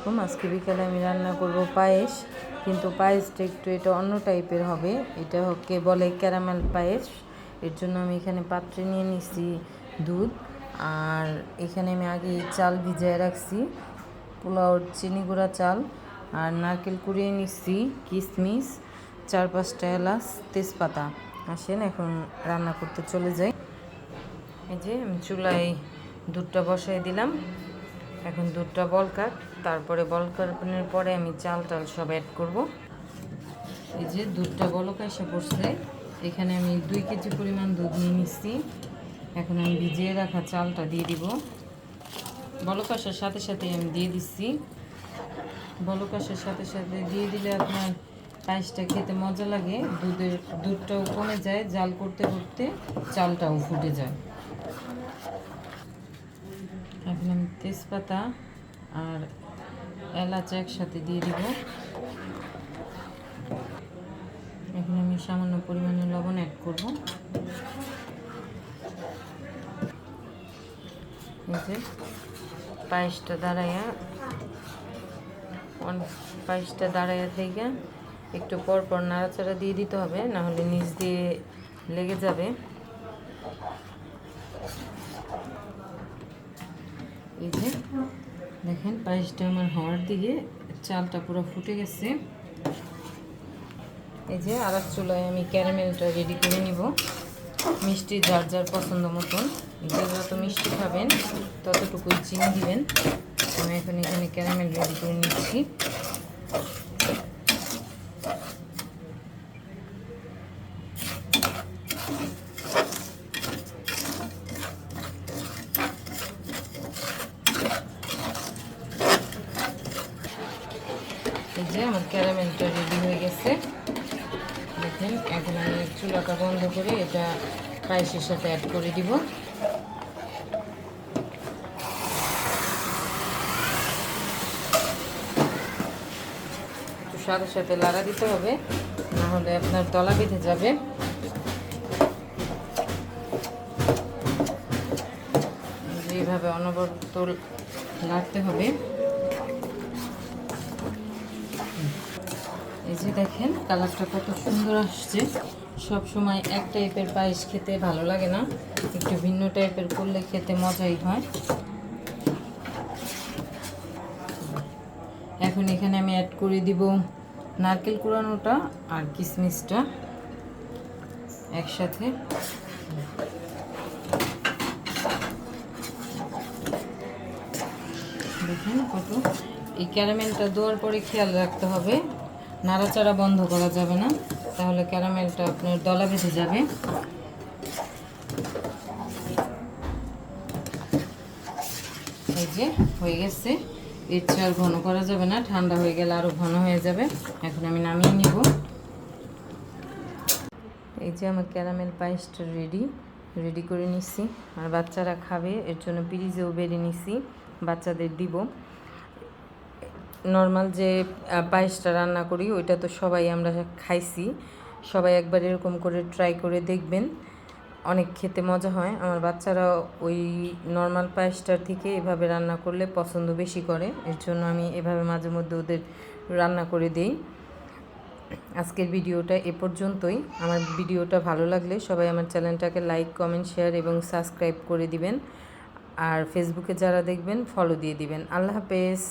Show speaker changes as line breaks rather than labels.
আলাইকুম আজকে বিকালে আমি রান্না করব পায়েস, কিন্তু পায়েসটা একটু এটা অন্য টাইপের হবে। এটা হচ্ছে বলে ক্যারামেল পায়েস। এর জন্য আমি এখানে পাত্রে নিয়ে নিছি দুধ, আর এখানে আমি আগে চাল ভিজিয়ে রাখছি পোলাওর চিনি গুঁড়া চাল, আর নারকেল কুড়িয়ে নিচ্ছি কিশমিশ চার পাঁচটা এলাচ, তেজপাতা। আসেন, এখন রান্না করতে চলে যাই। এই যে আমি চুলায় দুধটা বসাই দিলাম। এখন দুধটা বলকাক। তারপরে বলকানের পরে আমি চাল টাল সব অ্যাড করব। এই যে দুধটা বলক এসে পড়ছে, এখানে আমি দুই কেজি পরিমাণ দুধ নিয়ে নিচ্ছি। এখন আমি ভিজিয়ে রাখা চালটা দিয়ে দিব। বলক সাথে সাথে আমি দিয়ে দিচ্ছি। বলক আসার সাথে সাথে দিয়ে দিলে আপনার পায়েসটা খেতে মজা লাগে, দুধের দুধটাও কমে যায়, জাল করতে করতে চালটাও ফুটে যায়। এখন আমি তেজপাতা আর এলাচ একসাথে দিয়ে দিব। এখন আমি সামান্য পরিমাণে লবণ অ্যাড করব। যে পায়েসটা দাঁড়াইয়া পায়েসটা দাঁড়াইয়া থেকে একটু পর পর নাড়াচাড়া দিয়ে দিতে হবে না হলে নিচ দিয়ে লেগে যাবে। এই যে দেখেন, পায়েসটা আমার হওয়ার দিকে চালটা পুরো ফুটে গেছে। এই যে আর চুলায় আমি ক্যারামেলটা রেডি করে নিব। মিষ্টি যার যার পছন্দ মতন। যে যত মিষ্টি খাবেন, ততটুকুই চিনি দিবেন। আমি এখন এখানে ক্যারামেল রেডি করে নিচ্ছি। এই যে আমার ক্যারামেলটা রেডি হয়ে গেছে। দেখেন, এখন আমি চুলাটা বন্ধ করে এটা পায়েসের সাথে অ্যাড করে দিব। সাথে সাথে লাড়া দিতে হবে, না হলে আপনার তলা বেঁধে যাবে। এইভাবে অনবরত লাড়তে হবে এই যে দেখেন, কালারটা কত সুন্দর আসছে। সব সময় এক টাইপের পায়েস খেতে ভালো লাগে না। একটু ভিন্ন টাইপের করলে খেতে মজাই হয়। এখন এখানে আমি অ্যাড করে দিব নারকেল কুড়ানোটা আর কিশমিশটা একসাথে। দেখেন কত। এই ক্যারামেলটা দেওয়ার পরে খেয়াল রাখতে হবে। নাড়াচাড়া বন্ধ করা যাবে না। তাহলে ক্যারামেলটা আপনার দলা বেঁধে যাবে। এই যে, হয়ে গেছে। এর চেয়ে আর ঘন করা যাবে না, ঠান্ডা হয়ে গেলে আরও ঘন হয়ে যাবে। এখন আমি নামিয়ে নিব। এই যে আমার ক্যারামেল পায়েসটা রেডি রেডি করে নিচ্ছি আর বাচ্চারা খাবে, এর জন্য পিরিজেও বেড়ে নিচ্ছি বাচ্চাদের দিব। নর্মাল যে পায়েসটা রান্না করি, ওইটা তো সবাই আমরা খাইছি। সবাই একবার এরকম করে ট্রাই করে দেখবেন। অনেক খেতে মজা হয়। আমার বাচ্চারা ওই নর্মাল পায়েসটার থেকে এভাবে রান্না করলে পছন্দ বেশি করে। এর জন্য আমি এভাবে মাঝে মধ্যে ওদের রান্না করে দিই। আজকের ভিডিওটা এ পর্যন্তই। আমার ভিডিওটা ভালো লাগলে সবাই আমার চ্যানেলটাকে লাইক কমেন্ট শেয়ার এবং সাবস্ক্রাইব করে দিবেন। আর ফেসবুকে যারা দেখবেন ফলো দিয়ে দিবেন। আল্লাহ হাফেজ।